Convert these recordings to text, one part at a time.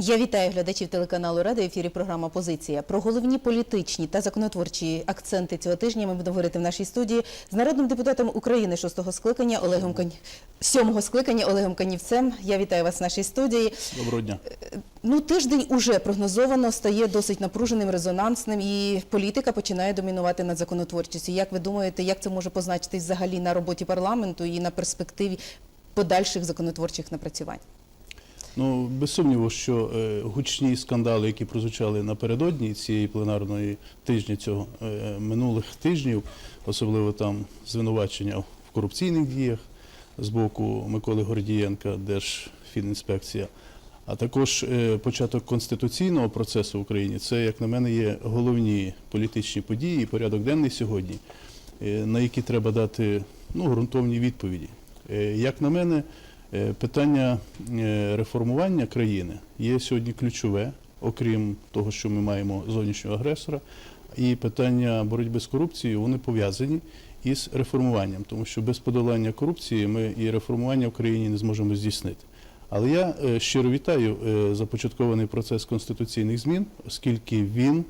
Я вітаю глядачів телеканалу Рада. В ефірі програма Позиція. Про головні політичні та законотворчі акценти цього тижня ми будемо говорити в нашій студії з народним депутатом України шостого скликання Олегом Конь... сьомого скликання Олегом Канівцем. Я вітаю вас в нашій студії. Доброго дня. Ну, тиждень уже прогнозовано стає досить напруженим, резонансним, і політика починає домінувати над законотворчістю. Як ви думаєте, як це може позначитись взагалі на роботі парламенту і на перспективі подальших законотворчих напрацювань? Ну без сумніву, що е, гучні скандали, які прозвучали напередодні цієї пленарної тижня цього е, минулих тижнів, особливо там звинувачення в корупційних діях з боку Миколи Гордієнка, Держфінінспекція, а також е, початок конституційного процесу в Україні. Це, як на мене, є головні політичні події і порядок денний сьогодні, на які треба дати ну, ґрунтовні відповіді. Як на мене, Питання е, реформування країни є сьогодні ключове, окрім того, що ми маємо зовнішнього агресора, і питання боротьби з корупцією вони пов'язані із реформуванням, тому що без подолання корупції ми і реформування в країні не зможемо здійснити. Але я е, щиро вітаю е, започаткований процес конституційних змін, оскільки він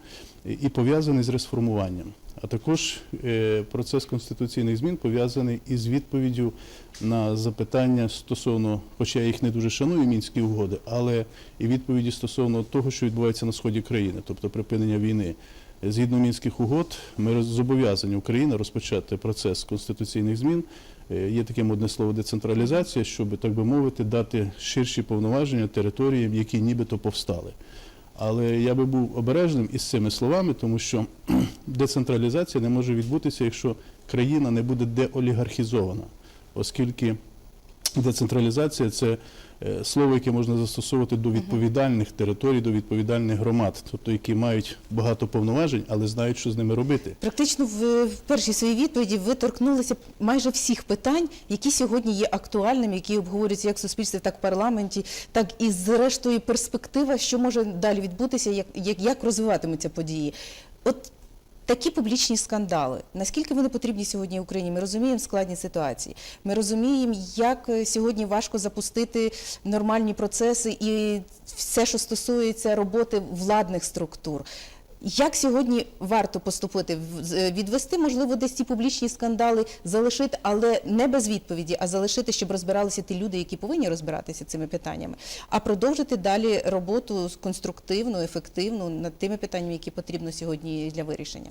е, і пов'язаний з реформуванням. А також е, процес конституційних змін пов'язаний із відповіддю на запитання стосовно, хоча я їх не дуже шаную, мінські угоди, але і відповіді стосовно того, що відбувається на сході країни, тобто припинення війни. Згідно мінських угод, ми зобов'язані Україна розпочати процес конституційних змін. Е, Є таке модне слово децентралізація, щоб так би мовити, дати ширші повноваження територіям, які нібито повстали. Але я би був обережним із цими словами, тому що децентралізація не може відбутися, якщо країна не буде деолігархізована, оскільки децентралізація це е, слово, яке можна застосовувати до відповідальних територій, до відповідальних громад, тобто які мають багато повноважень, але знають, що з ними робити. Практично в, в першій своїй відповіді ви торкнулися майже всіх питань, які сьогодні є актуальними, які обговорюються як в суспільстві, так і в парламенті, так і зрештою перспектива, що може далі відбутися, як, як, як розвиватимуться події. От такі публічні скандали, наскільки вони потрібні сьогодні Україні? Ми розуміємо складні ситуації. Ми розуміємо, як е, сьогодні важко запустити нормальні процеси і все, що стосується роботи владних структур. Як сьогодні варто поступити? Е, Відвести, можливо, десь ці публічні скандали, залишити, але не без відповіді, а залишити, щоб розбиралися ті люди, які повинні розбиратися цими питаннями, а продовжити далі роботу конструктивну, ефективну над тими питаннями, які потрібно сьогодні для вирішення.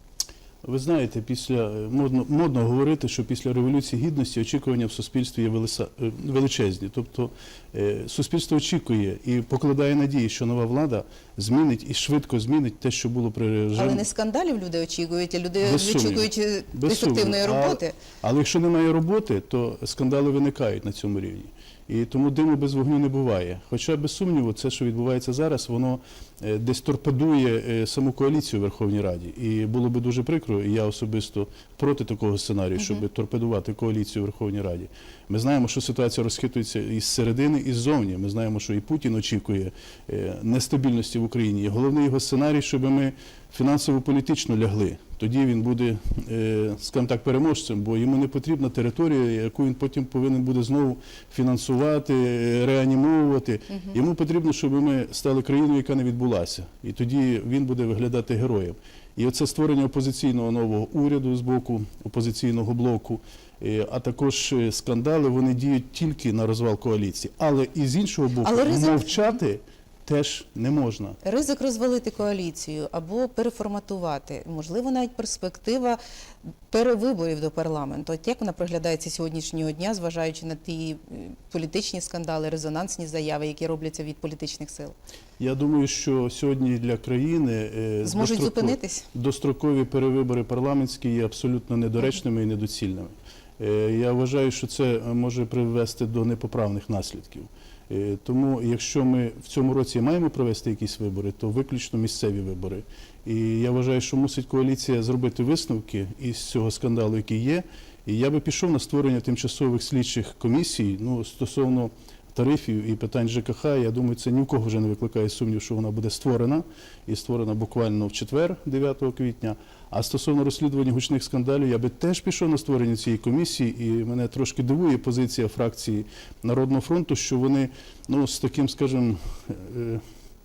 Ви знаєте, після е, модно, модно говорити, що після революції гідності очікування в суспільстві є е, величезні. Тобто е, суспільство очікує і покладає надії, що нова влада змінить і швидко змінить те, що було при режимі. Але не скандалів люди очікують, а люди очікують ефективної роботи. А, але якщо немає роботи, то скандали виникають на цьому рівні. І тому диму без вогню не буває. Хоча, без сумніву, це, що відбувається зараз, воно е, десь торпедує е, саму коаліцію в Верховній Раді. І було би дуже прикро, і я особисто проти такого сценарію, щоб торпедувати коаліцію в Верховній Раді. Ми знаємо, що ситуація розхитується із середини, і ззовні. Ми знаємо, що і Путін очікує е, нестабільності в Україні. І головний його сценарій, щоб ми фінансово-політично лягли. Тоді він буде, е, скажімо так, переможцем, бо йому не потрібна територія, яку він потім повинен буде знову фінансувати, реанімовувати. Йому потрібно, щоб ми стали країною, яка не відбулася. І тоді він буде виглядати героєм. І оце створення опозиційного нового уряду з боку опозиційного блоку, е, а також е, скандали, вони діють тільки на розвал коаліції. Але і з іншого боку, Але мовчати теж не можна. Ризик розвалити коаліцію або переформатувати, можливо, навіть перспектива перевиборів до парламенту. От як вона проглядається сьогоднішнього дня, зважаючи на ті е, політичні скандали, резонансні заяви, які робляться від політичних сил? Я думаю, що сьогодні для країни е, Зможуть достроко- зупинитись? дострокові перевибори парламентські є абсолютно недоречними і недоцільними. Е, Я вважаю, що це може привести до непоправних наслідків. Е, Тому, якщо ми в цьому році маємо провести якісь вибори, то виключно місцеві вибори. І я вважаю, що мусить коаліція зробити висновки із цього скандалу, який є. І я би пішов на створення тимчасових слідчих комісій ну, стосовно тарифів і питань ЖКХ. Я думаю, це ні в кого вже не викликає сумнів, що вона буде створена і створена буквально в четвер, 9 квітня. А стосовно розслідування гучних скандалів, я би теж пішов на створення цієї комісії, і мене трошки дивує позиція фракції Народного фронту, що вони ну з таким, скажімо, е,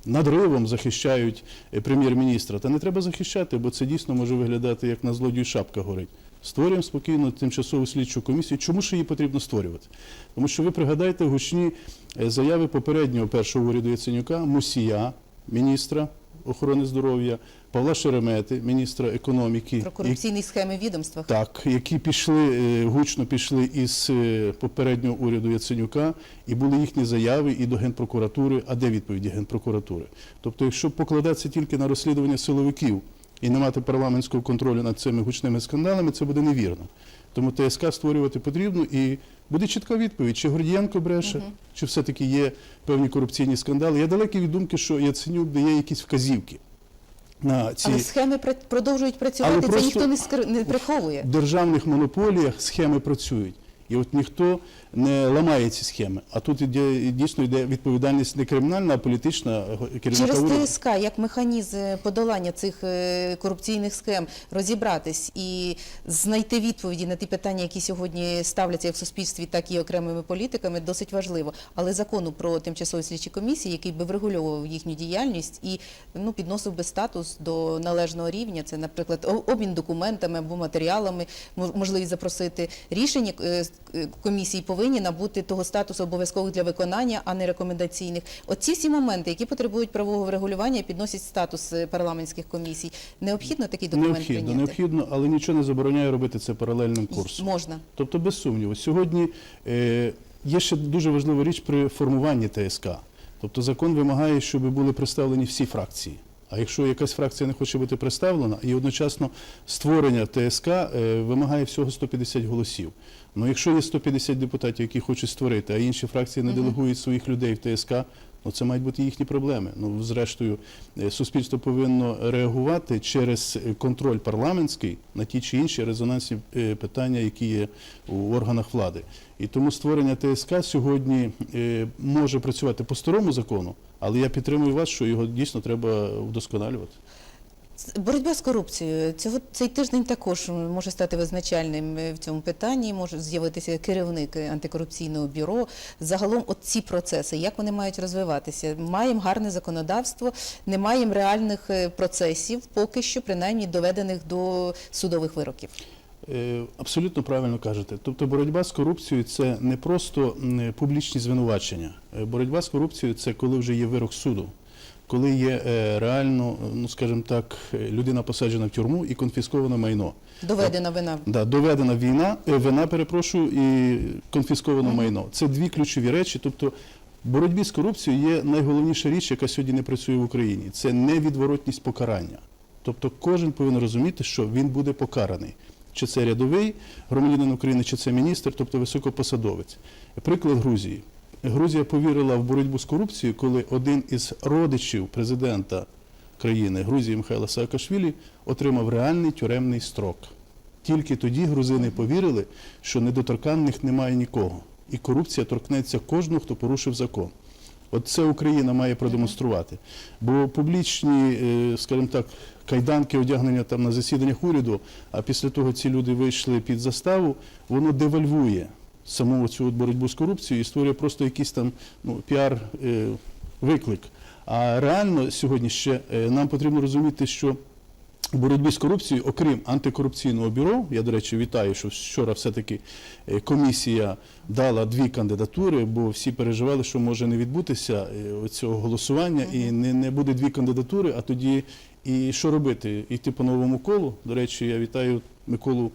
надривом захищають е, прем'єр-міністра. Та не треба захищати, бо це дійсно може виглядати як на злодію шапка горить. Створюємо спокійно тимчасову слідчу комісію. Чому ж її потрібно створювати? Тому що ви пригадайте гучні е, заяви попереднього першого уряду Яценюка, Мусія, міністра охорони здоров'я, Павла Шеремети, міністра економіки, Про корупційні схеми в відомствах. так, які пішли е, гучно пішли із е, попереднього уряду Яценюка, і були їхні заяви і до генпрокуратури. А де відповіді генпрокуратури? Тобто, якщо покладатися тільки на розслідування силовиків і не мати парламентського контролю над цими гучними скандалами, це буде невірно. Тому ТСК створювати потрібно і буде чітка відповідь, чи Гордієнко бреше, чи все-таки є певні корупційні скандали. Я далекий від думки, що Яценюк дає якісь вказівки на ці Але схеми продовжують працювати, Але це ніхто не, скр... не приховує. в державних монополіях схеми працюють. І от ніхто не ламає ці схеми. А тут іде, дійсно йде відповідальність не кримінальна, а політична е, керівника Через. ТСК як механізм подолання цих е, корупційних схем розібратись і знайти відповіді на ті питання, які сьогодні ставляться як в суспільстві, так і окремими політиками, досить важливо. Але закону про тимчасові слідчі комісії, який би врегульовував їхню діяльність і ну підносив би статус до належного рівня, це, наприклад, обмін документами або матеріалами, мож- можливість запросити рішення е, комісії повинні набути того статусу обов'язкових для виконання, а не рекомендаційних. Оці всі моменти, які потребують правового врегулювання, і підносять статус е, парламентських комісій. Необхідно такий документ Необхідно, прийняти? необхідно, але нічого не забороняє робити це паралельним курсом. Можна. Тобто, без сумніву, сьогодні е, є ще дуже важлива річ при формуванні ТСК. Тобто закон вимагає, щоб були представлені всі фракції. А якщо якась фракція не хоче бути представлена, і одночасно створення ТСК е, вимагає всього 150 голосів. Ну якщо є 150 депутатів, які хочуть створити, а інші фракції не делегують своїх людей в ТСК, ну це мають бути їхні проблеми. Ну зрештою, е, суспільство повинно реагувати через е, контроль парламентський на ті чи інші резонансні е, питання, які є у органах влади. І тому створення ТСК сьогодні може працювати по старому закону, але я підтримую вас, що його дійсно треба вдосконалювати. Боротьба з корупцією цього цей тиждень також може стати визначальним е, в цьому питанні. Може з'явитися керівник антикорупційного бюро. Загалом, от ці процеси, як вони мають розвиватися? Маємо гарне законодавство, не маємо реальних е, процесів, поки що принаймні доведених до судових вироків. Е, Абсолютно правильно кажете. Тобто боротьба з корупцією це не просто публічні звинувачення. Боротьба з корупцією це коли вже є вирок суду, коли є е, реально, ну скажімо так, е, людина посаджена в тюрму і конфісковане майно. Доведена вина. Да, доведена війна, е, вина, перепрошую, і конфісковано майно. Це дві ключові речі. Тобто, в боротьбі з корупцією є найголовніша річ, яка сьогодні не працює в Україні. Це невідворотність покарання. Тобто кожен повинен розуміти, що він буде покараний. Чи це рядовий громадянин України, чи це міністр, тобто високопосадовець. Приклад Грузії. Грузія повірила в боротьбу з корупцією, коли один із родичів президента країни Грузії Михайла Саакашвілі отримав реальний тюремний строк. Тільки тоді грузини повірили, що недоторканних немає нікого, і корупція торкнеться кожного, хто порушив закон. От це Україна має продемонструвати. Бо публічні, е, скажімо так, кайданки одягнення там на засіданнях уряду, а після того ці люди вийшли під заставу, воно девальвує саму цю боротьбу з корупцією і створює просто якийсь там ну, піар е. А реально сьогодні ще е, нам потрібно розуміти, що в боротьбі з корупцією, окрім антикорупційного бюро, я, до речі, вітаю, що вчора все-таки е, комісія дала дві кандидатури, бо всі переживали, що може не відбутися цього голосування, і не, не буде дві кандидатури, а тоді і що робити? Йти по новому колу. До речі, я вітаю Миколу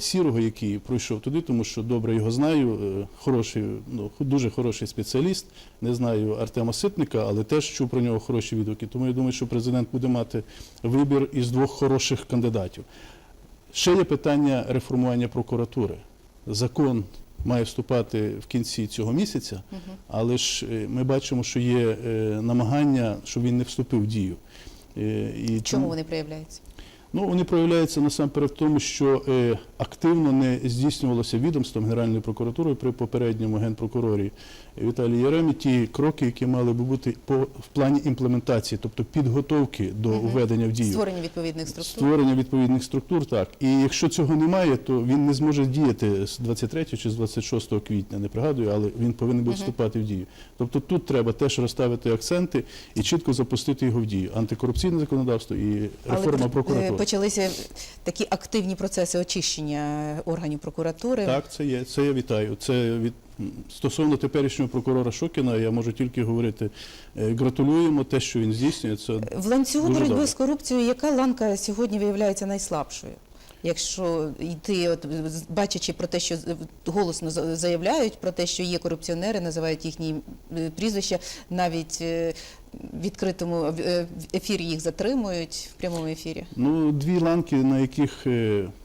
Сірого, який пройшов туди, тому що добре його знаю. е, Хороший, ну дуже хороший спеціаліст. Не знаю Артема Ситника, але теж чув про нього хороші відгуки. Тому я думаю, що президент буде мати вибір із двох хороших кандидатів. Ще є питання реформування прокуратури. Закон має вступати в кінці цього місяця, але ж е, ми бачимо, що є е, намагання, щоб він не вступив в дію. Е, І Чому вони проявляються? Ну, вони проявляються насамперед в тому, що е, активно не здійснювалося відомством Генеральної прокуратури при попередньому генпрокурорі Віталії Яремі ті кроки, які мали би бути по в плані імплементації, тобто підготовки до введення в дію. Створення відповідних структур. Створення відповідних структур, так. І якщо цього немає, то він не зможе діяти з 23 чи з 26 квітня, не пригадую, але він повинен буде вступати в дію. Тобто тут треба теж розставити акценти і чітко запустити його в дію. Антикорупційне законодавство і реформа Але е, прокуратури. почалися такі активні процеси очищення органів прокуратури. Так, це є. Це я вітаю. Це від стосовно теперішнього прокурора Шокіна, я можу тільки говорити е, гратулюємо те, що він здійснює. Це В ланцюгу боротьби з корупцією, яка ланка сьогодні виявляється найслабшою? Якщо йти, от бачачи про те, що голосно заявляють про те, що є корупціонери, називають їхні е, прізвища, навіть е, в відкритому е, ефірі їх затримують в прямому ефірі. Ну, дві ланки, на яких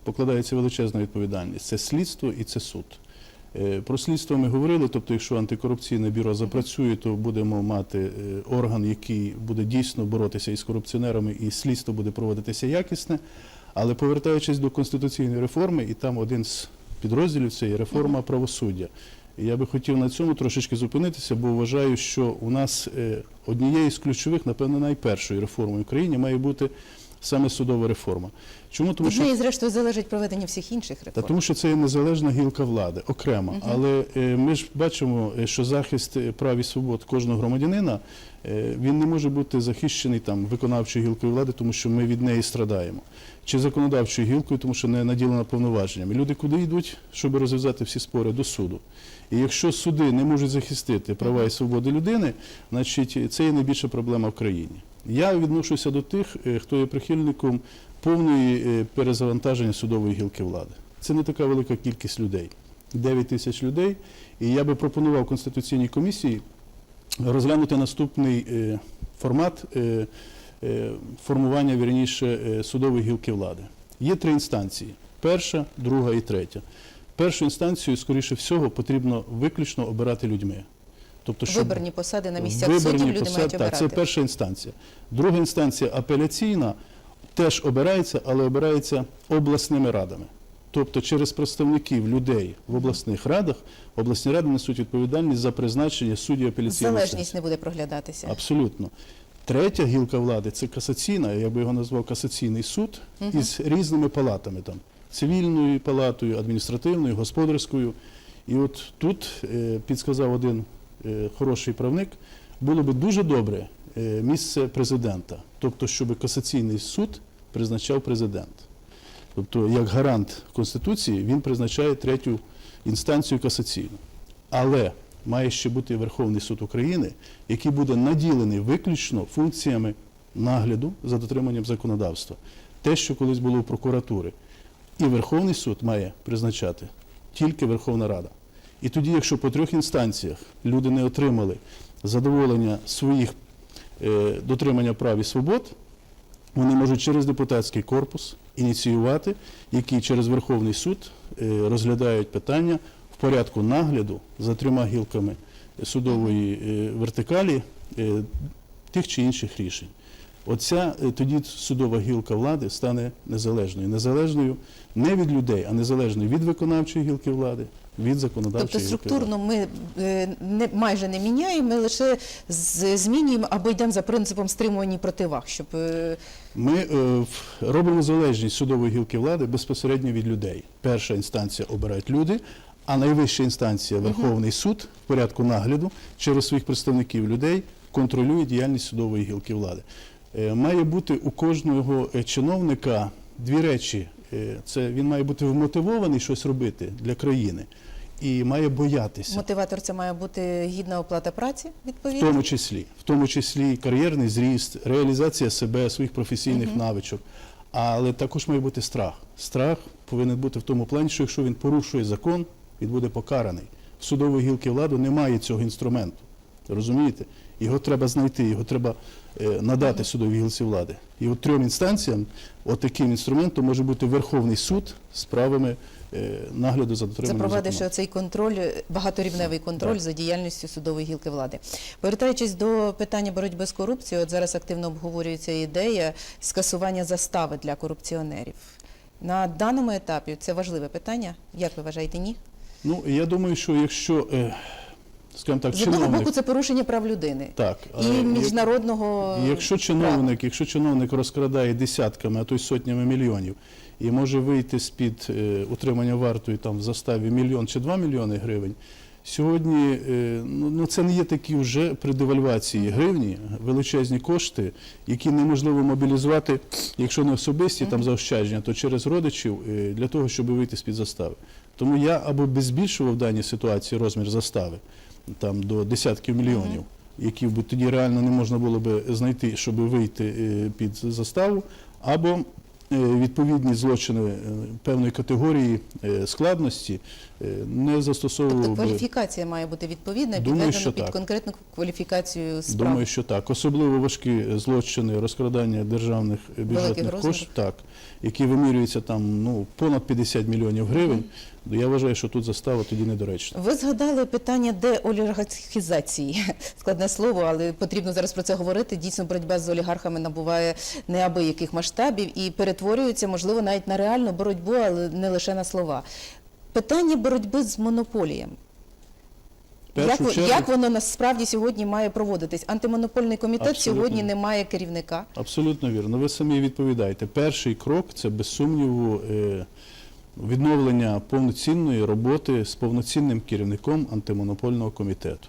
покладається величезна відповідальність: це слідство і це суд. Про слідство ми говорили, тобто, якщо антикорупційне бюро запрацює, то будемо мати орган, який буде дійсно боротися із корупціонерами, і слідство буде проводитися якісне. Але повертаючись до конституційної реформи, і там один з підрозділів це є реформа правосуддя. І я би хотів на цьому трошечки зупинитися, бо вважаю, що у нас е, однією з ключових, напевно, найпершої реформи в Україні має бути саме судова реформа. Чому? Тому Від що неї, зрештою, залежить проведення всіх інших та тому, що це є незалежна гілка влади окремо. Але е, ми ж бачимо, е, що захист е, прав і свобод кожного громадянина е, він не може бути захищений там виконавчою гілкою влади, тому що ми від неї страдаємо. Чи законодавчою гілкою, тому що не наділена повноваженнями. Люди куди йдуть, щоб розв'язати всі спори до суду. І якщо суди не можуть захистити права і свободи людини, значить це є найбільша проблема в країні. Я відношуся до тих, е, хто є прихильником повної е, перезавантаження судової гілки влади. Це не така велика кількість людей. 9 тисяч людей. І я би пропонував Конституційній комісії розглянути наступний е, формат формування вірніше судової гілки влади. Є три інстанції: перша, друга і третя. Першу інстанцію, скоріше всього, потрібно виключно обирати людьми. Тобто, щоб Виборні посади на місцях Виборні суддів люди посади, мають так, обирати. Це перша інстанція. Друга інстанція апеляційна теж обирається, але обирається обласними радами. Тобто через представників людей в обласних радах обласні ради несуть відповідальність за призначення суддів апеляційної Залежність інстанції. не буде проглядатися. Абсолютно. Третя гілка влади це касаційна, я би його назвав касаційний суд із різними палатами там цивільною палатою, адміністративною, господарською. І от тут е, підсказав один хороший правник, було би дуже добре е, місце президента, тобто, щоб касаційний суд призначав президент. Тобто, як гарант Конституції, він призначає третю інстанцію касаційну. Але має ще бути Верховний суд України, який буде наділений виключно функціями нагляду за дотриманням законодавства. Те, що колись було у прокуратури. І Верховний суд має призначати тільки Верховна Рада. І тоді, якщо по трьох інстанціях люди не отримали задоволення своїх е, дотримання прав і свобод, вони можуть через депутатський корпус ініціювати, які через Верховний суд е, розглядають питання в порядку нагляду за трьома гілками судової е, вертикалі тих чи інших рішень. Оця тоді судова гілка влади стане незалежною. Незалежною не від людей, а незалежною від виконавчої гілки влади, від законодавчої Тобто структурно ми е, не, майже не міняємо, ми лише змінюємо або йдемо за принципом стримування противаг, щоб е, Ми е, робимо залежність судової гілки влади безпосередньо від людей. Перша інстанція обирають люди, а найвища інстанція Верховний суд в порядку нагляду через своїх представників людей контролює діяльність судової гілки влади. Має бути у кожного чиновника дві речі. Е, Це він має бути вмотивований щось робити для країни і має боятися. мотиватор це має бути гідна оплата праці, В тому числі, в тому числі кар'єрний зріст, реалізація себе, своїх професійних навичок. Але також має бути страх. Страх повинен бути в тому плані, що якщо він порушує закон, він буде покараний. В судової гілки влади немає цього інструменту. Розумієте? Його треба знайти, його треба надати судовій гілці влади. І от трьом інстанціям, от таким інструментом може бути Верховний суд з правами е, нагляду за дотриманням Запровадивши закону. цей контроль, багаторівневий контроль Так. за діяльністю судової гілки влади. Повертаючись до питання боротьби з корупцією, от зараз активно обговорюється ідея скасування застави для корупціонерів. На даному етапі це важливе питання. Як ви вважаєте, ні? Ну, я думаю, що якщо, е, скажімо так, З одного боку, це порушення прав людини Так, і міжнародного Якщо чиновник, якщо чиновник розкрадає десятками, а то й сотнями мільйонів, і може вийти з-під е, утримання вартою там в заставі мільйон чи два мільйони гривень, сьогодні е, ну, ну, це не є такі вже при девальвації гривні величезні кошти, які неможливо мобілізувати, якщо не особисті там заощадження, то через родичів е, для того, щоб вийти з-під застави. Тому я або би збільшував в даній ситуації розмір застави там до десятків мільйонів які б тоді реально не можна було би знайти, щоб вийти е, під заставу, або е, відповідні злочини е, певної категорії складності не Тобто застосовував би. кваліфікація має бути відповідна, Думаю, що під так. конкретну кваліфікацію справ. Думаю, що так. Особливо важкі злочини розкрадання державних бюджетних коштів, так, які вимірюються там ну, понад 50 мільйонів гривень. Я вважаю, що тут застава тоді недоречна. Ви згадали питання деолігархізації. Складне слово, але потрібно зараз про це говорити. Дійсно, боротьба з олігархами набуває неабияких масштабів і перетворюється, можливо, навіть на реальну боротьбу, але не лише на слова. Питання боротьби з монополієм. Як, чергу- як воно насправді сьогодні має проводитись? Антимонопольний комітет Абсолютно. сьогодні не має керівника. Абсолютно вірно. Ви самі відповідаєте. Перший крок це без сумніву е, відновлення повноцінної роботи з повноцінним керівником антимонопольного комітету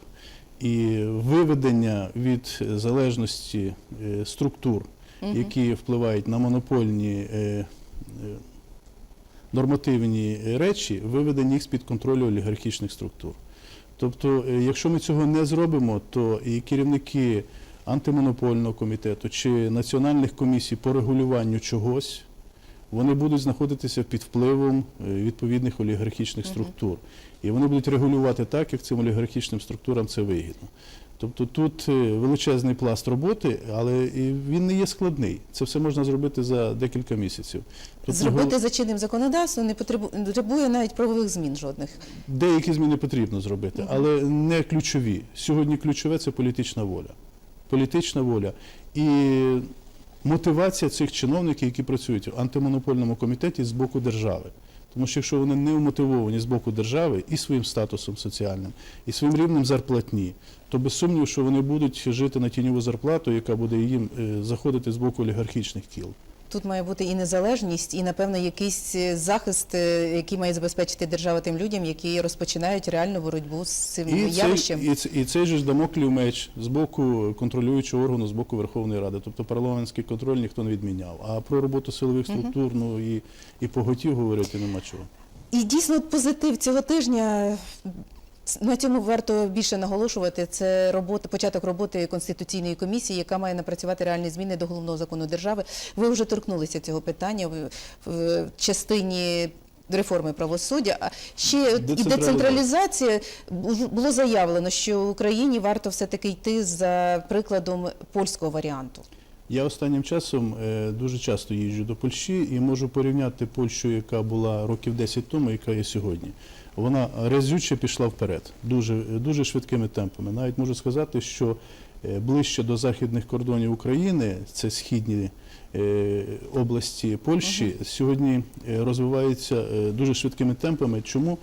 і виведення від залежності е, структур, які впливають на монопольні. е, е, Нормативні речі виведені їх з-під контролю олігархічних структур. Тобто, якщо ми цього не зробимо, то і керівники антимонопольного комітету чи національних комісій по регулюванню чогось, вони будуть знаходитися під впливом е, відповідних олігархічних структур. І вони будуть регулювати так, як цим олігархічним структурам це вигідно. Тобто тут е, величезний пласт роботи, але він не є складний. Це все можна зробити за декілька місяців. Тут Зробити за чинним законодавством не потребує навіть правових змін жодних. Деякі зміни потрібно зробити, але не ключові. Сьогодні ключове це політична воля. Політична воля і мотивація цих чиновників, які працюють в антимонопольному комітеті з боку держави. Тому що якщо вони не вмотивовані з боку держави і своїм статусом соціальним, і своїм рівнем зарплатні, то без сумніву, що вони будуть жити на тіньову зарплату, яка буде їм е, заходити з боку олігархічних кіл. Тут має бути і незалежність, і напевно якийсь е, захист, е, який має забезпечити держава тим людям, які розпочинають реальну боротьбу з цим І цей, явищем. і, ц- і цей же ж дамоклів меч з боку контролюючого органу, з боку Верховної Ради. Тобто парламентський контроль ніхто не відміняв. А про роботу силових структур, ну і, і поготів говорити нема чого. І дійсно позитив цього тижня. На цьому варто більше наголошувати. Це робота, початок роботи конституційної комісії, яка має напрацювати реальні зміни до головного закону держави. Ви вже торкнулися цього питання в, в частині реформи правосуддя. А ще і Децентралізація. децентралізація було заявлено, що Україні варто все таки йти за прикладом польського варіанту. Я останнім часом е, дуже часто їжджу до Польщі і можу порівняти Польщу, яка була років 10 тому, яка є сьогодні. Вона разюче пішла вперед, дуже, дуже швидкими темпами. Навіть можу сказати, що е, ближче до західних кордонів України, це східні е, області Польщі, сьогодні розвивається розвиваються е, дуже швидкими темпами. Чому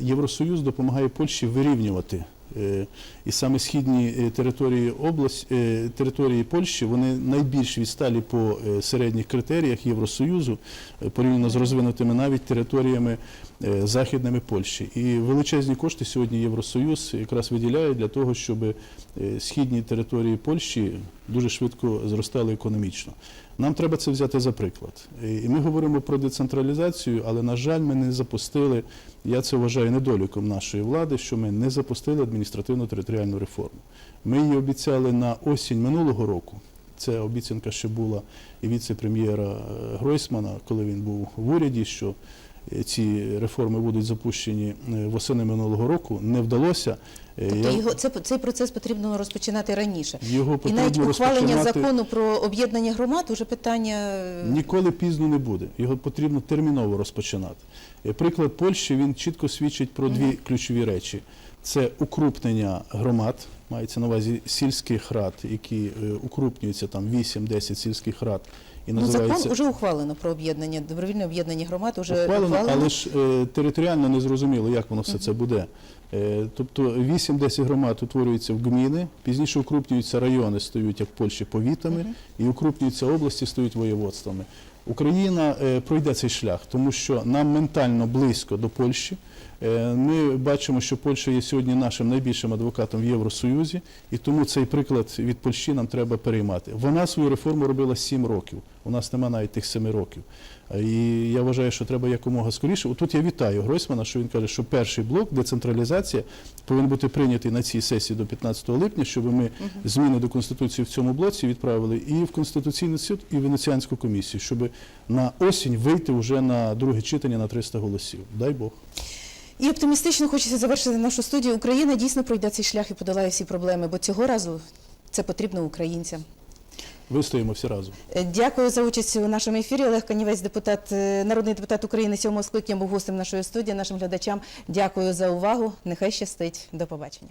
Євросоюз допомагає Польщі вирівнювати. Е, І саме східні е, території область, е, території Польщі вони найбільш відсталі по середніх критеріях Євросоюзу порівняно з розвинутими навіть територіями західними Польщі. І величезні кошти сьогодні Євросоюз якраз виділяє для того, щоб східні території Польщі дуже швидко зростали економічно. Нам треба це взяти за приклад. І ми говоримо про децентралізацію, але, на жаль, ми не запустили, я це вважаю недоліком нашої влади, що ми не запустили адміністративно-територіальну реформу. Ми її обіцяли на осінь минулого року. Це обіцянка ще була і віце-прем'єра е, Гройсмана, коли він був в уряді, що е, ці реформи будуть запущені е, восени минулого року, не вдалося. Тобто я- його це цей процес потрібно розпочинати раніше. Його І навіть ухвалення розпочинати закону про об'єднання громад уже питання ніколи пізно не буде. Його потрібно терміново розпочинати. Е, Приклад Польщі він чітко свідчить про дві ключові речі: це укрупнення громад, мається на увазі сільських рад, які е, укрупнюються там 8-10 сільських рад. І ну, називається закон вже ухвалено про об'єднання, добровільне об'єднання громад уже ухвалено, але ж е, територіально не зрозуміло, як воно все це буде. Е, тобто 8-10 громад утворюються в гміни, пізніше укрупнюються райони, стають як в Польщі повітами, і укрупнюються області, стають воєводствами. Україна е, пройде цей шлях, тому що нам ментально близько до Польщі. Е, Ми бачимо, що Польща є сьогодні нашим найбільшим адвокатом в Євросоюзі, і тому цей приклад від Польщі нам треба переймати. Вона свою реформу робила 7 років. У нас немає навіть тих 7 років. І я вважаю, що треба якомога скоріше. Отут я вітаю Гройсмана, що він каже, що перший блок децентралізація повинен бути прийнятий на цій сесії до 15 липня, щоб ми зміни до конституції в цьому блоці відправили і в конституційний суд, і в венеціанську комісію, щоб на осінь вийти вже на друге читання на 300 голосів. Дай Бог. І оптимістично хочеться завершити нашу студію. Україна дійсно пройде цей шлях і подолає всі проблеми, бо цього разу це потрібно українцям. Вистоїмо всі разом. Е, Дякую за участь у нашому ефірі. Олег Канівець, депутат, е, народний депутат України сьомого скликання, був гостем нашої студії. Нашим глядачам дякую за увагу. Нехай щастить. До побачення.